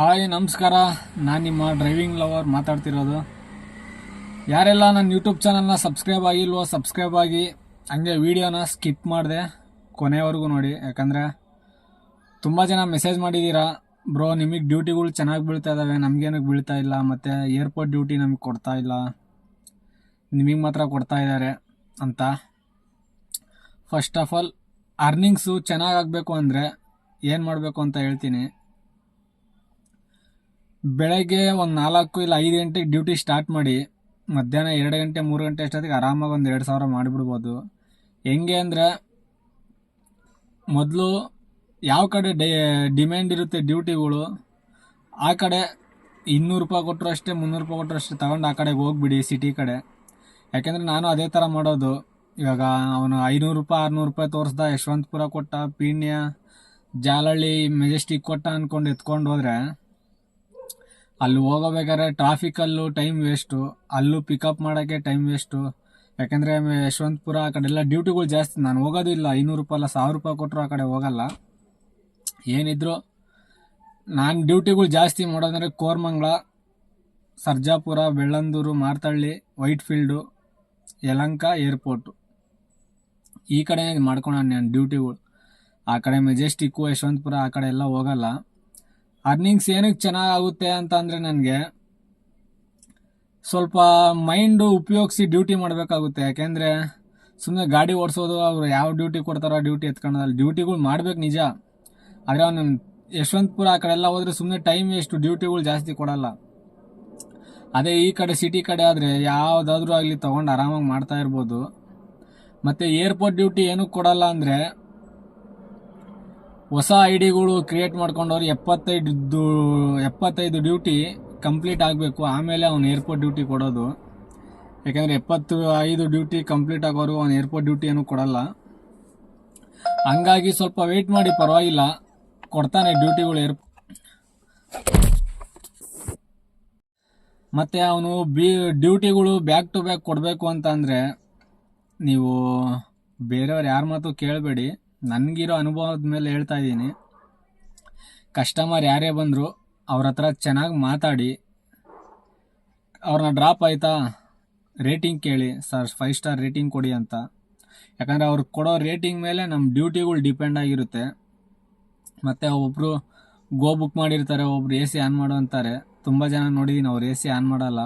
Hi, ನಮಸ್ಕಾರ. ನಾನು ನಿಮ್ಮ ಡ್ರೈವಿಂಗ್ ಲವರ್ ಮಾತಾಡ್ತಿರೋದು. ಯಾರೆಲ್ಲ ನನ್ನ ಯೂಟ್ಯೂಬ್ ಚಾನಲ್ನ ಸಬ್ಸ್ಕ್ರೈಬ್ ಆಗಿಲ್ವೋ ಸಬ್ಸ್ಕ್ರೈಬ್ ಆಗಿ. ಹಂಗೆ ವೀಡಿಯೋನ ಸ್ಕಿಪ್ ಮಾಡಿದೆ ಕೊನೆವರೆಗೂ ನೋಡಿ. ಯಾಕಂದರೆ ತುಂಬ ಜನ ಮೆಸೇಜ್ ಮಾಡಿದ್ದೀರಾ ಬ್ರೋ, ನಿಮಗೆ ಡ್ಯೂಟಿಗಳು ಚೆನ್ನಾಗಿ ಬೀಳ್ತಾ ಇದ್ದಾವೆ ನಮಗೇನಕ್ಕೆ ಬೀಳ್ತಾ ಇಲ್ಲ, ಮತ್ತು ಏರ್ಪೋರ್ಟ್ ಡ್ಯೂಟಿ ನಮಗೆ ಕೊಡ್ತಾ ಇಲ್ಲ, ನಿಮಗೆ ಮಾತ್ರ ಕೊಡ್ತಾ ಇದ್ದಾರೆ ಅಂತ. ಫಸ್ಟ್ ಆಫ್ ಆಲ್ ಅರ್ನಿಂಗ್ಸು ಚೆನ್ನಾಗಾಗಬೇಕು ಅಂದರೆ ಏನು ಮಾಡಬೇಕು ಅಂತ ಹೇಳ್ತೀನಿ. ಬೆಳಗ್ಗೆ ಒಂದು ನಾಲ್ಕು ಇಲ್ಲ ಐದು ಗಂಟೆಗೆ ಡ್ಯೂಟಿ ಸ್ಟಾರ್ಟ್ ಮಾಡಿ, ಮಧ್ಯಾಹ್ನ ಎರಡು ಗಂಟೆ, ಮೂರು ಗಂಟೆ ಅಷ್ಟೊತ್ತಿಗೆ ಆರಾಮಾಗಿ ಒಂದು ಎರಡು ಸಾವಿರ ಮಾಡಿಬಿಡ್ಬೋದು. ಹೆಂಗೆ ಅಂದರೆ, ಮೊದಲು ಯಾವ ಕಡೆ ಡೇ, ಡಿಮ್ಯಾಂಡ್ ಇರುತ್ತೆ ಡ್ಯೂಟಿಗಳು, ಆ ಕಡೆ ಇನ್ನೂರು ರೂಪಾಯಿ ಕೊಟ್ಟರು ಅಷ್ಟೇ, ಮುನ್ನೂರು ರೂಪಾಯಿ ಕೊಟ್ಟರು ಅಷ್ಟೇ ತಗೊಂಡು ಆ ಕಡೆಗೆ ಹೋಗ್ಬಿಡಿ ಸಿಟಿ ಕಡೆ. ಯಾಕೆಂದರೆ ನಾನು ಅದೇ ಥರ ಮಾಡೋದು. ಇವಾಗ ಅವನು ಐನೂರು ರೂಪಾಯಿ, ಆರುನೂರು ರೂಪಾಯಿ ತೋರಿಸ್ದ, ಯಶವಂತಪುರ ಕೊಟ್ಟ, ಪೀಣ್ಯ ಜಾಲಹಳ್ಳಿ ಮೆಜೆಸ್ಟಿಕ್ ಕೊಟ್ಟ ಅಂದ್ಕೊಂಡು ಎತ್ಕೊಂಡು ಹೋದರೆ ಅಲ್ಲಿ ಹೋಗಬೇಕಾದ್ರೆ ಟ್ರಾಫಿಕಲ್ಲೂ ಟೈಮ್ ವೇಸ್ಟು ಅಲ್ಲೂ ಪಿಕಪ್ ಮಾಡೋಕ್ಕೆ ಟೈಮ್ ವೇಸ್ಟು ಯಾಕೆಂದರೆ ಯಶವಂತಪುರ ಆ ಕಡೆಲ್ಲ ಡ್ಯೂಟಿಗಳು ಜಾಸ್ತಿ. ನಾನು ಹೋಗೋದು ಇಲ್ಲ, ಐನೂರು ರೂಪಾಯಿ ಅಲ್ಲ, ಸಾವಿರ ರೂಪಾಯಿ ಕೊಟ್ಟರು ಆ ಕಡೆ ಹೋಗಲ್ಲ. ಏನಿದ್ರು ನಾನು ಡ್ಯೂಟಿಗಳು ಜಾಸ್ತಿ ಮಾಡೋದಂದರೆ Koramangala, Sarjapur, Bellandur, Marathahalli white field Yelahanka airport ಈ ಕಡೆ ಮಾಡ್ಕೊಂಡು ನಾನು ಡ್ಯೂಟಿಗಳು ಆ ಕಡೆ ಮೆಜೆಸ್ಟಿಕ್ಕು ಯಶವಂತಪುರ ಆ ಕಡೆ ಎಲ್ಲ ಹೋಗಲ್ಲ. ಅರ್ನಿಂಗ್ಸ್ ಏನಕ್ಕೆ ಚೆನ್ನಾಗುತ್ತೆ ಅಂತ ಅಂದರೆ ನನಗೆ ಸ್ವಲ್ಪ ಮೈಂಡು ಉಪಯೋಗಿಸಿ ಡ್ಯೂಟಿ ಮಾಡಬೇಕಾಗುತ್ತೆ. ಯಾಕೆಂದರೆ ಸುಮ್ಮನೆ ಗಾಡಿ ಓಡಿಸೋದು, ಅವ್ರು ಯಾವ ಡ್ಯೂಟಿ ಕೊಡ್ತಾರೋ ಡ್ಯೂಟಿ ಎತ್ಕೊಳ್ಳೋದಲ್ಲ ಡ್ಯೂಟಿಗಳು ಮಾಡ್ಬೇಕು ನಿಜ. ಆದರೆ ಅವನು ಯಶವಂತಪುರ ಆ ಕಡೆ ಎಲ್ಲ ಹೋದರೆ ಸುಮ್ಮನೆ ಟೈಮ್ ಎಷ್ಟು ಡ್ಯೂಟಿಗಳು ಜಾಸ್ತಿ ಕೊಡಲ್ಲ. ಅದೇ ಈ ಕಡೆ ಸಿಟಿ ಕಡೆ ಆದರೆ ಯಾವುದಾದ್ರೂ ಆಗಲಿ ತೊಗೊಂಡು ಆರಾಮಾಗಿ ಮಾಡ್ತಾ ಇರ್ಬೋದು. ಮತ್ತು ಏರ್ಪೋರ್ಟ್ ಡ್ಯೂಟಿ ಏನೂ ಕೊಡಲ್ಲ ಅಂದರೆ ಹೊಸ ಐ ಡಿಗಳು ಕ್ರಿಯೇಟ್ ಮಾಡ್ಕೊಂಡವ್ರು ಎಪ್ಪತ್ತೈದು ಎಪ್ಪತ್ತೈದು ಡ್ಯೂಟಿ ಕಂಪ್ಲೀಟ್ ಆಗಬೇಕು. ಆಮೇಲೆ ಅವ್ನು ಏರ್ಪೋರ್ಟ್ ಡ್ಯೂಟಿ ಕೊಡೋದು. ಯಾಕೆಂದರೆ ಎಪ್ಪತ್ತು ಐದು ಡ್ಯೂಟಿ ಕಂಪ್ಲೀಟ್ ಆಗೋರು ಅವ್ನು ಏರ್ಪೋರ್ಟ್ ಡ್ಯೂಟಿ ಏನು ಕೊಡಲ್ಲ. ಹಂಗಾಗಿ ಸ್ವಲ್ಪ ವೆಯ್ಟ್ ಮಾಡಿ ಪರವಾಗಿಲ್ಲ. ಕೊಡ್ತಾನೆ ಡ್ಯೂಟಿಗಳು ಏರ್ ಮತ್ತು ಅವನು ಬಿ ಡ್ಯೂಟಿಗಳು ಬ್ಯಾಕ್ ಟು ಬ್ಯಾಕ್ ಕೊಡಬೇಕು ಅಂತ ನೀವು ಬೇರೆಯವ್ರು ಯಾರ ಮಾತು ಕೇಳಬೇಡಿ. ನನಗಿರೋ ಅನುಭವದ ಮೇಲೆ ಹೇಳ್ತಾ ಇದ್ದೀನಿ. ಕಸ್ಟಮರ್ ಯಾರೇ ಬಂದರು ಅವ್ರ ಹತ್ರ ಚೆನ್ನಾಗಿ ಮಾತಾಡಿ, ಅವ್ರನ್ನ ಡ್ರಾಪ್ ಆಯಿತಾ? ರೇಟಿಂಗ್ ಕೇಳಿ, ಸರ್ ಫೈವ್ ಸ್ಟಾರ್ ರೇಟಿಂಗ್ ಕೊಡಿ ಅಂತ. ಯಾಕಂದರೆ ಅವ್ರು ಕೊಡೋ ರೇಟಿಂಗ್ ಮೇಲೆ ನಮ್ಮ ಡ್ಯೂಟಿಗಳು ಡಿಪೆಂಡ್ ಆಗಿರುತ್ತೆ. ಮತ್ತು ಒಬ್ಬರು ಗೋ ಬುಕ್ ಮಾಡಿರ್ತಾರೆ, ಒಬ್ರು ಎ ಸಿ ಆನ್ ಮಾಡು ಅಂತಾರೆ. ತುಂಬ ಜನ ನೋಡಿದ್ದೀನಿ ಅವ್ರು ಎ ಸಿ ಆನ್ ಮಾಡಲ್ಲ.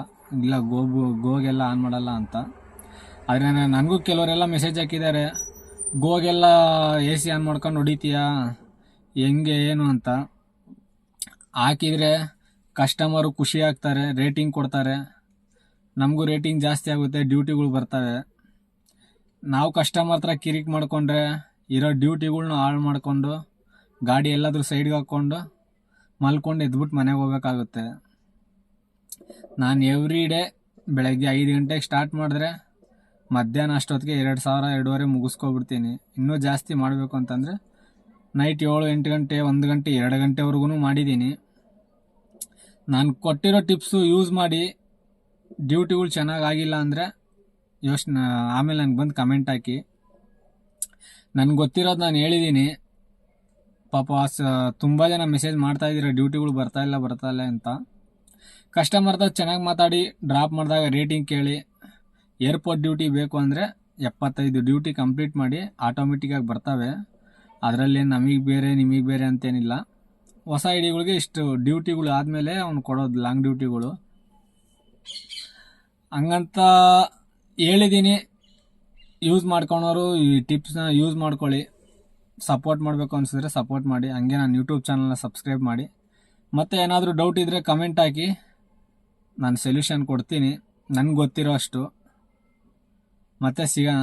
ಇಲ್ಲ ಗೋ ಗೋಗೆಲ್ಲ ಆನ್ ಮಾಡಲ್ಲ ಅಂತ. ಆದರೆ ನನಗೂ ಕೆಲವರೆಲ್ಲ ಮೆಸೇಜ್ ಹಾಕಿದ್ದಾರೆ. ಗೋಗೆಲ್ಲ ಎ ಸಿ ಆನ್ ಮಾಡ್ಕೊಂಡು ಹೊಡಿತೀಯಾ? ಹೆಂಗೆ, ಏನು ಅಂತ. ಹಾಕಿದರೆ ಕಸ್ಟಮರು ಖುಷಿ ಆಗ್ತಾರೆ ರೇಟಿಂಗ್ ಕೊಡ್ತಾರೆ. ನಮಗೂ ರೇಟಿಂಗ್ ಜಾಸ್ತಿ ಆಗುತ್ತೆ ಡ್ಯೂಟಿಗಳು ಬರ್ತವೆ. ನಾವು ಕಸ್ಟಮರ್ ಹತ್ರ ಕಿರಿಕ್ ಮಾಡಿಕೊಂಡ್ರೆ ಇರೋ ಡ್ಯೂಟಿಗಳ್ನ ಹಾಳು ಮಾಡಿಕೊಂಡು, ಗಾಡಿ ಎಲ್ಲಾದರೂ ಸೈಡ್ಗೆ ಹಾಕ್ಕೊಂಡು ಮಲ್ಕೊಂಡು ಎದ್ಬಿಟ್ಟು ಮನೆಗೆ ಹೋಗ್ಬೇಕಾಗುತ್ತೆ. ನಾನು ಎವ್ರಿ ಡೇ ಬೆಳಗ್ಗೆ ಐದು ಗಂಟೆಗೆ ಸ್ಟಾರ್ಟ್ ಮಾಡಿದ್ರೆ ಮಧ್ಯಾಹ್ನ ಅಷ್ಟೊತ್ತಿಗೆ ಎರಡು ಸಾವಿರ, ಎರಡೂವರೆ ಮುಗಿಸ್ಕೊಬಿಡ್ತೀನಿ. ಇನ್ನೂ ಜಾಸ್ತಿ ಮಾಡಬೇಕು ಅಂತಂದರೆ ನೈಟ್ ಏಳು, ಎಂಟು ಗಂಟೆ, ಒಂದು ಗಂಟೆ, ಎರಡು ಗಂಟೆವರೆಗೂ ಮಾಡಿದ್ದೀನಿ. ನಾನು ಕೊಟ್ಟಿರೋ ಟಿಪ್ಸು ಯೂಸ್ ಮಾಡಿ ಡ್ಯೂಟಿಗಳು ಚೆನ್ನಾಗಾಗಿಲ್ಲ ಅಂದರೆ ಯೋಚನೆ, ಆಮೇಲೆ ನನಗೆ ಬಂದು ಕಮೆಂಟ್ ಹಾಕಿ. ನನಗೆ ಗೊತ್ತಿರೋದು ನಾನು ಹೇಳಿದ್ದೀನಿ ಪಾಪ, ಸ, ತುಂಬ ಜನ ಮೆಸೇಜ್ ಮಾಡ್ತಾ ಇದ್ದೀರ ಡ್ಯೂಟಿಗಳು ಬರ್ತಾ ಇಲ್ಲ ಬರ್ತಾ ಇಲ್ಲ ಅಂತ. ಕಸ್ಟಮರ್ದಾಗ ಚೆನ್ನಾಗಿ ಮಾತಾಡಿ ಡ್ರಾಪ್ ಮಾಡಿದಾಗ ರೇಟಿಂಗ್ ಕೇಳಿ. ಏರ್ಪೋರ್ಟ್ ಡ್ಯೂಟಿ ಬೇಕು ಅಂದರೆ ಎಪ್ಪತ್ತೈದು ಡ್ಯೂಟಿ ಕಂಪ್ಲೀಟ್ ಮಾಡಿ ಆಟೋಮೆಟಿಕ್ಕಾಗಿ ಬರ್ತವೆ. ಅದರಲ್ಲಿ ನಮಗೆ ಬೇರೆ, ನಿಮಗೆ ಬೇರೆ ಅಂತೇನಿಲ್ಲ. ಹೊಸ ಐಡಿಗಳಿಗೆ ಇಷ್ಟು ಡ್ಯೂಟಿಗಳು ಆದಮೇಲೆ ಅವ್ನು ಕೊಡೋದು ಲಾಂಗ್ ಡ್ಯೂಟಿಗಳು. ಹಂಗಂತ ಹೇಳಿದ್ದೀನಿ ಯೂಸ್ ಮಾಡ್ಕೊಳೋರು ಈ ಟಿಪ್ಸ್ನ ಯೂಸ್ ಮಾಡ್ಕೊಳ್ಳಿ. ಸಪೋರ್ಟ್ ಮಾಡಬೇಕು ಅನಿಸಿದ್ರೆ ಸಪೋರ್ಟ್ ಮಾಡಿ. ಹಂಗೆ ನಾನು ಯೂಟ್ಯೂಬ್ ಚಾನಲ್ನ ಸಬ್ಸ್ಕ್ರೈಬ್ ಮಾಡಿ. ಮತ್ತು ಏನಾದರೂ ಡೌಟ್ ಇದ್ದರೆ ಕಮೆಂಟ್ ಹಾಕಿ. ನಾನು ಸೊಲ್ಯೂಷನ್ ಕೊಡ್ತೀನಿ. ನನಗೆ ಗೊತ್ತಿರೋ ಅಷ್ಟು. ಮತ್ತೆ ಸಿಗೋಣ